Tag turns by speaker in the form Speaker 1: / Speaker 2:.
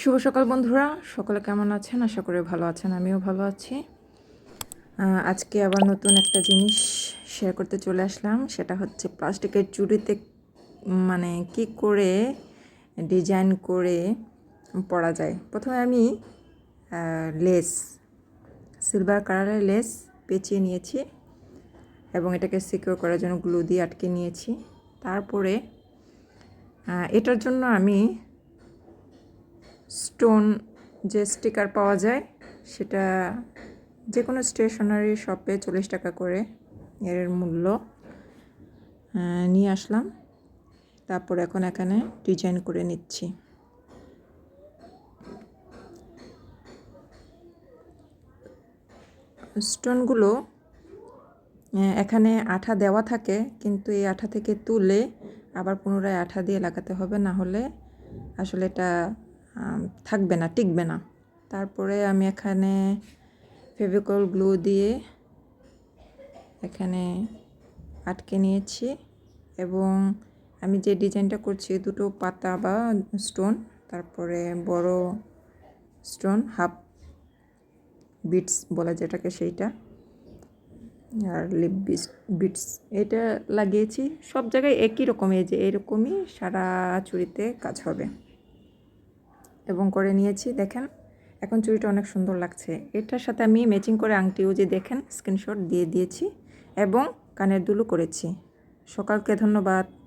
Speaker 1: শুভ সকাল বন্ধুরা, সকলে কেমন আছেন? আশা করি ভালো আছেন, আমিও ভালো আছি। আজকে আবার নতুন একটা জিনিস শেয়ার করতে চলে আসলাম, সেটা হচ্ছে প্লাস্টিকের চুড়িতে মানে কি করে ডিজাইন করে পরা যায়। প্রথমে আমি লেস সিলভার কালারের লেস পেঁচিয়ে নিয়েছি এবং এটাকে সিকিউর করার জন্য গ্লু দিয়ে আটকে নিয়েছি। তারপরে এটার জন্য আমি স্টোন যে স্টিকার পাওয়া যায়, সেটা যে কোনো স্টেশনারি শপে চল্লিশ টাকা করে এর মূল্য নিয়ে আসলাম। তারপর এখন এখানে ডিজাইন করে নিচ্ছি। স্টোনগুলো এখানে আঠা দেওয়া থাকে, কিন্তু এই আঠা থেকে তুলে আবার পুনরায় আঠা দিয়ে লাগাতে হবে, না হলে আসলে এটা থাকবে না, টিকবে না। তারপরে আমি এখানে ফেভিকল গ্লু দিয়ে এখানে আটকে নিয়েছি এবং আমি যে ডিজাইনটা করছি দুটো পাতা বা স্টোন, তারপরে বড় স্টোন, হাফ বিটস বলা যেটাকে সেইটা, আর লিপ বিস, বিটস। এটা লাগিয়েছি। সব জায়গায় একই রকম, এই যে এরকমই সারা চুরিতে কাজ হবে। এবং করে নিয়েছি। দেখেন, এখন চুড়িটা অনেক সুন্দর লাগছে। এটার সাথে আমি ম্যাচিং করে আংটিও যে দেখেন স্ক্রিনশট দিয়ে দিয়েছি এবং কানের দুলও করেছি। সকালকে ধন্যবাদ।